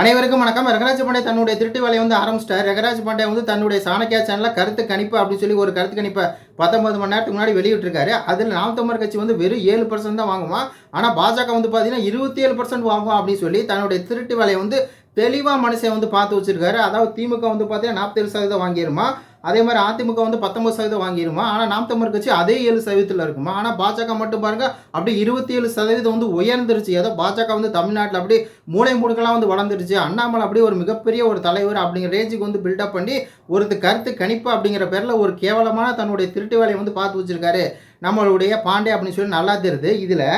அனைவருக்கும் வணக்கம். ரங்கராஜ் பாண்டே தன்னுடைய திருட்டு வேலையை வந்து ஆரம்பிச்சிட்டார். ரங்கராஜ் பாண்டே வந்து தன்னுடைய சாணக்கியா சேனலில் கருத்து கணிப்பு அப்படின்னு சொல்லி ஒரு கருத்து கணிப்பை பத்தொன்பது மணி நேரத்துக்கு முன்னாடி வெளியிட்டிருக்காரு. அதில் நாம் தமிழர் கட்சி வந்து வெறும் ஏழு பர்சன்ட் தான் வாங்குமா? ஆனால் பாஜக வந்து பார்த்தீங்கன்னா இருபத்தி ஏழு பர்சன்ட் வாங்குவோம் அப்படின்னு சொல்லி தன்னுடைய திருட்டு வேலையை வந்து தெளிவாக மனுஷன் வந்து பார்த்து வச்சிருக்காரு. அதாவது திமுக வந்து பார்த்தீங்கன்னா நாற்பத்தேழு சதவீதம் வாங்கிருமா? அதே மாதிரி அதிமுக வந்து பத்தொம்பது சதவீதம் வாங்கிடுமா ஆனால் நாம் தமிழ் கட்சி அதே ஏழு சதவீதத்தில் இருக்குமா? ஆனால் பாஜக மட்டும் பாருங்கள் அப்படியே இருபத்தி ஏழு சதவீதம் வந்து உயர்ந்துருச்சு. ஏதோ பாஜக வந்து தமிழ்நாட்டில் அப்படியே மூளை முடுக்கெல்லாம் வந்து வளர்ந்துருச்சு. அண்ணாமலை அப்படியே ஒரு மிகப்பெரிய ஒரு தலைவர் அப்படிங்கிற ரேஞ்சுக்கு வந்து பில்டப் பண்ணி ஒரு கருத்து கணிப்பு அப்படிங்கிற பேரில் ஒரு கேவலமான தன்னுடைய திருட்டு வேலையை வந்து பார்த்து வச்சிருக்காரு. நம்மளுடைய பாண்டே அப்படின்னு சொல்லி நல்லா தெரியுது. இதில்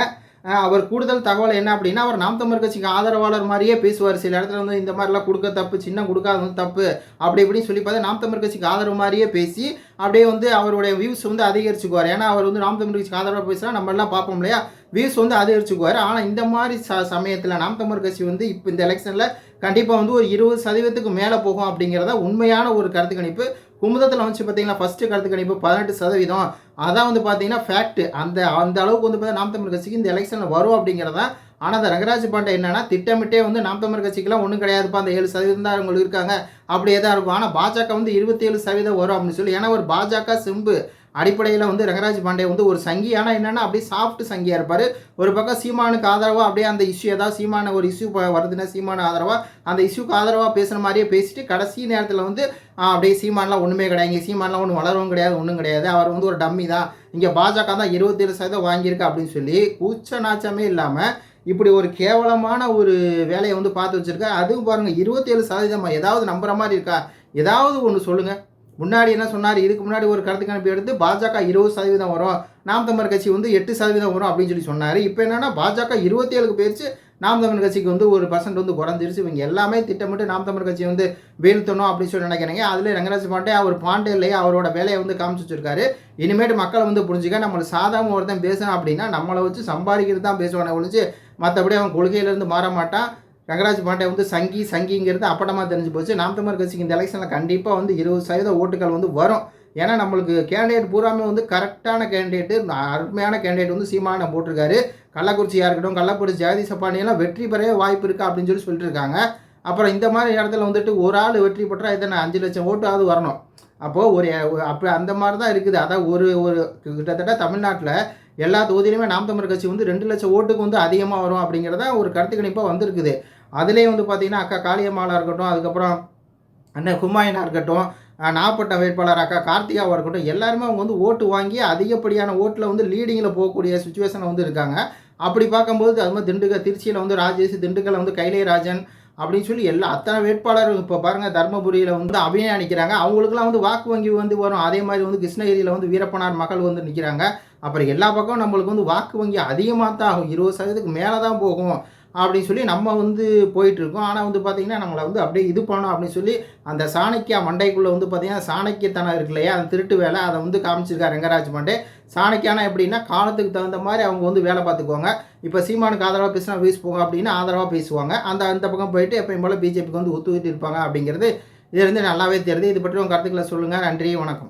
அவர் கூடுதல் தகவல் என்ன அப்படின்னா அவர் நாம் தமிழ் கட்சிக்கு ஆதரவாளர் மாதிரியே பேசுவார். சில இடத்துல வந்து இந்த மாதிரிலாம் கொடுக்க தப்பு சின்ன கொடுக்காத வந்து தப்பு அப்படி இப்படின்னு சொல்லி பார்த்தா நாம் தமிழ் கட்சிக்கு ஆதரவு மாதிரியே பேசி அப்படியே வந்து அவருடைய வியூஸ் வந்து அதிகரிச்சுக்குவார். ஏன்னா அவர் வந்து நாம் தமிழ் கட்சிக்கு ஆதரவாக பேசினா நம்ம எல்லாம் பார்ப்போம் இல்லையா? வியூஸ் வந்து அதிகரிச்சுக்குவார். ஆனால் இந்த மாதிரி ச சமயத்தில் நாம் தமிழ் கட்சி வந்து இப்போ இந்த எலெக்ஷனில் கண்டிப்பாக வந்து ஒரு இருபது சதவீதத்துக்கு மேலே போகும் அப்படிங்கிறத உண்மையான ஒரு கருத்து கணிப்பு. குமுதத்தில் வந்து பார்த்தீங்கன்னா ஃபஸ்ட்டு கருத்து கணிப்பு பதினெட்டு சதவீதம். அதான் வந்து பார்த்தீங்கன்னா ஃபேக்ட் அந்த அந்த அளவுக்கு வந்து பார்த்தீங்கன்னா நாம் தமிழ் கட்சிக்கு இந்த எலெக்ஷனில் வரும் அப்படிங்கிறதா? ஆனால் அந்த ரங்கராஜ் பாண்டே என்னென்னா திட்டமிட்டே வந்து நாம் தமிழ் கட்சிக்கெல்லாம் ஒன்றும் கிடையாதுப்பா. அந்த ஏழு சதவீதம் தான் அவங்களுக்கு இருக்காங்க. அப்படியே தான் இருக்கும். ஆனால் பாஜக வந்து இருபத்தி ஏழு சதவீதம் வரும் அப்படின்னு சொல்லி. ஏன்னா ஒரு பாஜக சிம்பு. அடிப்படையில் வந்து ரங்கராஜ் பாண்டே வந்து ஒரு சங்கி. ஆனால் என்னென்னா அப்படியே சாஃப்ட் சங்கியாக இருப்பார். ஒரு பக்கம் சீமானுக்கு ஆதரவாக அப்படியே அந்த இஷ்யூ ஏதாவது சீமான ஒரு இஷ்யூ வருதுன்னா சீமான ஆதரவாக அந்த இஷ்யூக்கு ஆதரவாக பேசுகிற மாதிரியே பேசிட்டு கடைசி நேரத்தில் வந்து அப்படியே சீமான்லாம் ஒன்றுமே கிடையாது. இங்கே சீமான்லாம் ஒன்றும் வளரவும் கிடையாது ஒன்றும் கிடையாது. அவர் வந்து ஒரு டம்மி தான். இங்கே பாஜக தான் இருபத்தேழு சதவீதம் வாங்கியிருக்கு அப்படின்னு சொல்லி கூச்ச நாச்சமே இல்லாமல் இப்படி ஒரு கேவலமான ஒரு வேலையை வந்து பார்த்து வச்சுருக்கா. அதுவும் பாருங்கள் இருபத்தேழு சதவீதமாக ஏதாவது நம்புற மாதிரி இருக்கா? ஏதாவது ஒன்று சொல்லுங்கள் முன்னாடி என்ன சொன்னார்? இதுக்கு முன்னாடி ஒரு கருத்து கணிப்பு எடுத்து பாஜக இருபது சதவீதம் வரும். நாம் தமிழர் கட்சி வந்து எட்டு சதவீதம் வரும் அப்படின்னு சொல்லி சொன்னார். இப்போ என்னன்னா பாஜக இருபத்தி ஏழுக்கு போயிடுச்சு நாம் தமிழர் கட்சிக்கு வந்து ஒரு பர்சன்ட் வந்து குறைஞ்சிருச்சு. இவங்க எல்லாமே திட்டமிட்டு நாம் தமிழர் கட்சியை வந்து வீழ்த்தணும் அப்படின்னு சொல்லி நினைக்கிறாங்க. அதில் ரங்கராஜ் பாண்டே அவர் பாண்டே இல்லையே? அவரோட வேலையை வந்து காமிச்சு வச்சிருக்காரு. இனிமேட்டு மக்களை வந்து புரிஞ்சுக்க நம்மளை சாதாரண ஒருத்தன் பேசணும் அப்படின்னா நம்மளை வச்சு சம்பாதிக்கிறது தான் பேசுவானே ஒழிச்சு மற்றபடி அவன் கொள்கையிலேருந்து மாற மாட்டான். ரங்கராஜ் பாண்டே வந்து சங்கி சங்கிங்கிறது அப்படமாக தெரிஞ்சு போச்சு. நாம் கட்சிக்கு இந்த எலெக்ஷனில் கண்டிப்பாக வந்து இருபது சதவீத ஓட்டுகள் வந்து வரும். ஏன்னா நம்மளுக்கு கேண்டிடேட் பூராமே வந்து கரெக்டான கேண்டிடேட்டு அருமையான கேண்டிடேட் வந்து சீமான போட்டிருக்காரு. கள்ளக்குறிச்சியாக இருக்கட்டும் கள்ளக்குறிச்சி ஜாதி பாண்டியெல்லாம் வெற்றி பெறவே வாய்ப்பு இருக்குது அப்படின்னு சொல்லி சொல்லிட்டு இருக்காங்க அப்புறம் இந்த மாதிரி இடத்துல வந்துட்டு ஒரு ஆள் வெற்றி பெற்றால் இத்தனை அஞ்சு லட்சம் ஓட்டாவது வரணும். அப்போது ஒரு அப்போ அந்த மாதிரி தான் இருக்குது. அதான் ஒரு ஒரு கிட்டத்தட்ட தமிழ்நாட்டில் எல்லா தொகுதியிலுமே நாம் தமிழர் கட்சி வந்து ரெண்டு லட்சம் ஓட்டுக்கு வந்து அதிகமாக வரும் அப்படிங்கிறத ஒரு கருத்து கணிப்பாக வந்திருக்குது. அதுலேயே வந்து பார்த்தீங்கன்னா அக்கா காளியம்மாலாக இருக்கட்டும் அதுக்கப்புறம் அண்ணன் ஹுமாயினாக இருக்கட்டும் அஹ் நாப்பட்ட வேட்பாளர் அக்கா கார்த்திகாவாக இருக்கட்டும் எல்லாருமே அவங்க வந்து ஓட்டு வாங்கி அதிகப்படியான ஓட்டில் வந்து லீடிங்கில் போகக்கூடிய சுச்சுவேஷனில் வந்து இருக்காங்க. அப்படி பார்க்கும்போது அது மாதிரி திண்டுக்கல் திருச்சியில் வந்து ராஜேஷ் திண்டுக்கல்ல வந்து கைலேராஜன் அப்படின்னு சொல்லி எல்லா அத்தனை வேட்பாளரும் இப்போ பாருங்கள் தருமபுரியில் வந்து அபிநயம் நிற்கிறாங்க அவங்களுக்குலாம் வந்து வாக்கு வங்கி வந்து வரும். அதே மாதிரி வந்து கிருஷ்ணகிரியில் வந்து வீரப்பனார் மகள் வந்து நிற்கிறாங்க அப்புறம் எல்லா பக்கம் நம்மளுக்கு வந்து வாக்கு வங்கி அதிகமாக தான் ஆகும். இருபது சதவீதத்துக்கு மேலே தான் போகும். அப்படின்னு சொல்லி நம்ம வந்து போயிட்டுருக்கோம். ஆனால் வந்து பார்த்திங்கன்னா நம்மளை வந்து அப்படியே இது பண்ணணும் அப்படின்னு சொல்லி அந்த சாணக்கியா மண்டைக்குள்ளே வந்து பார்த்திங்கன்னா சாணக்கியத்தனம் இருக்கு இல்லையா? அந்த திருட்டு வேலை அதை வந்து காமிச்சிருக்காரு ரங்கராஜ் பாண்டே. சாணக்கியானா எப்படின்னா காலத்துக்கு தகுந்த மாதிரி அவங்க வந்து வேலை பார்த்துக்குவாங்க. இப்போ சீமானுக்கு ஆதரவாக பேசினா வீஸ் போங்க அப்படின்னா ஆதரவாக பேசுவாங்க. அந்த அந்த பக்கம் போயிட்டு எப்பயும் போல் பிஜேபிக்கு வந்து ஒத்துக்கிட்டு இருப்பாங்க அப்படிங்கிறது இதுலேருந்து நல்லாவே தெரியுது. இது பற்றி உங்கள் கருத்துக்களை சொல்லுங்கள் நன்றி வணக்கம்.